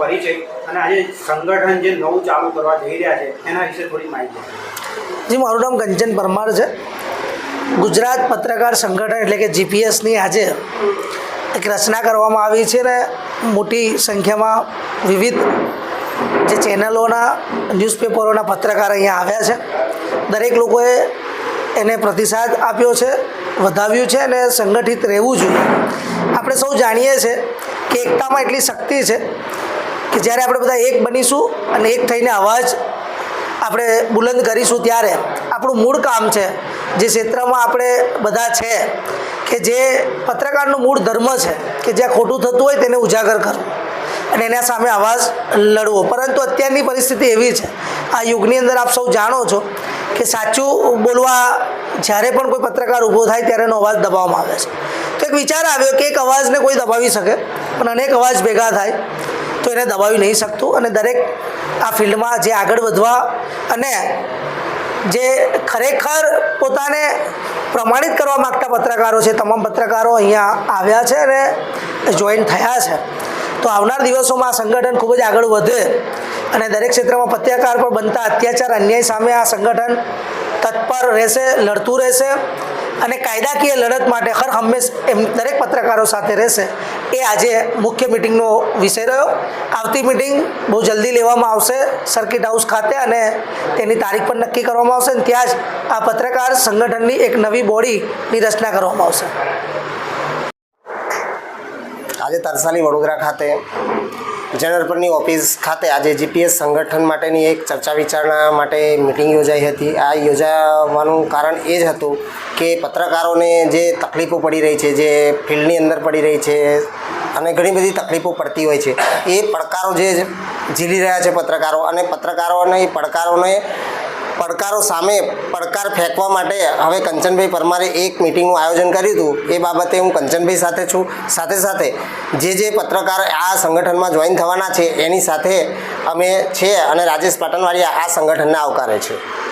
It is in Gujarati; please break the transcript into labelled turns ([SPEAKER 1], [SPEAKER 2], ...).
[SPEAKER 1] પરિચય અને આજે સંગઠન જે નવું ચાલુ કરવા જઈ રહ્યા છે, એના વિશે થોડી માહિતી
[SPEAKER 2] જી, મારું નામ કંચન પરમાર છે. ગુજરાત પત્રકાર સંગઠન એટલે કે જીપીએસની આજે એક રચના કરવામાં આવી છે ને મોટી સંખ્યામાં વિવિધ જે ચેનલોના, ન્યૂઝપેપરોના પત્રકાર અહીંયા આવ્યા છે. દરેક લોકોએ એને પ્રતિસાદ આપ્યો છે, વધાવ્યું છે અને સંગઠિત રહેવું જોઈએ. આપણે સૌ જાણીએ છીએ કે એકતામાં એટલી શક્તિ છે કે જ્યારે આપણે બધા એક બનીશું અને એક થઈને અવાજ આપણે બુલંદ કરીશું ત્યારે આપણું મૂળ કામ છે, જે ક્ષેત્રમાં આપણે બધા છે, કે જે પત્રકારનું મૂળ ધર્મ છે, કે જ્યાં ખોટું થતું હોય તેને ઉજાગર કરવું અને એના સામે અવાજ લડવો. પરંતુ અત્યારની પરિસ્થિતિ એવી છે, આ યુગની અંદર આપ સૌ જાણો છો કે સાચું બોલવા જ્યારે પણ કોઈ પત્રકાર ઊભો થાય ત્યારે એનો અવાજ દબાવવામાં આવે છે. તો એક વિચાર આવ્યો કે એક અવાજને કોઈ દબાવી શકે પણ અનેક અવાજ ભેગા થાય, તો એને દબાવી નહીં શકતું અને દરેક આ ફિલ્ડમાં જે આગળ વધવા અને જે ખરેખર પોતાને પ્રમાણિત કરવા માગતા પત્રકારો છે, તમામ પત્રકારો અહીંયા આવ્યા છે અને જોઈન થયા છે. તો આવનાર દિવસોમાં આ સંગઠન ખૂબ જ આગળ વધે અને દરેક ક્ષેત્રમાં પત્રકાર પર બનતા અત્યાચાર, અન્યાય સામે આ સંગઠન તત્પર રહેશે, લડતું રહેશે અને કાયદાકીય લડત માટે હર હંમેશ એમ દરેક પત્રકારો સાથે રહેશે. એ આજે મુખ્ય મિટિંગનો વિષય રહ્યો. આવતી મિટિંગ બહુ જલ્દી લેવામાં આવશે. સર્કિટ હાઉસ ખાતે અને તેની તારીખ પણ નક્કી કરવામાં આવશે અને ત્યાં જ આ પત્રકાર સંગઠનની એક નવી બોડીની રચના કરવામાં આવશે.
[SPEAKER 3] આજે તરસાલી વડોદરા ખાતે જનરલપરની ઓફિસ ખાતે આજે જીપીએસ સંગઠન માટેની એક ચર્ચા વિચારણા માટે મિટિંગ યોજાઈ હતી. આ યોજાવાનું કારણ એ જ હતું કે પત્રકારોને જે તકલીફો પડી રહી છે, જે ફિલ્ડની અંદર પડી રહી છે અને ઘણી બધી તકલીફો પડતી હોય છે, એ પડકારો જે ઝીલી રહ્યા છે પત્રકારો અને પત્રકારોને, એ પડકારોને પડકારો સામે પડકાર ફેંકવા માટે હવે કંચનભાઈ પરમારે એક મિટિંગનું આયોજન કર્યું હતું. એ બાબતે હું કંચનભાઈ સાથે છું. સાથે સાથે જે જે પત્રકાર આ સંગઠનમાં જોઈન થવાના છે, એની સાથે અમે છે અને રાજેશ પાટણવાડિયા આ સંગઠનને આવકારે છે.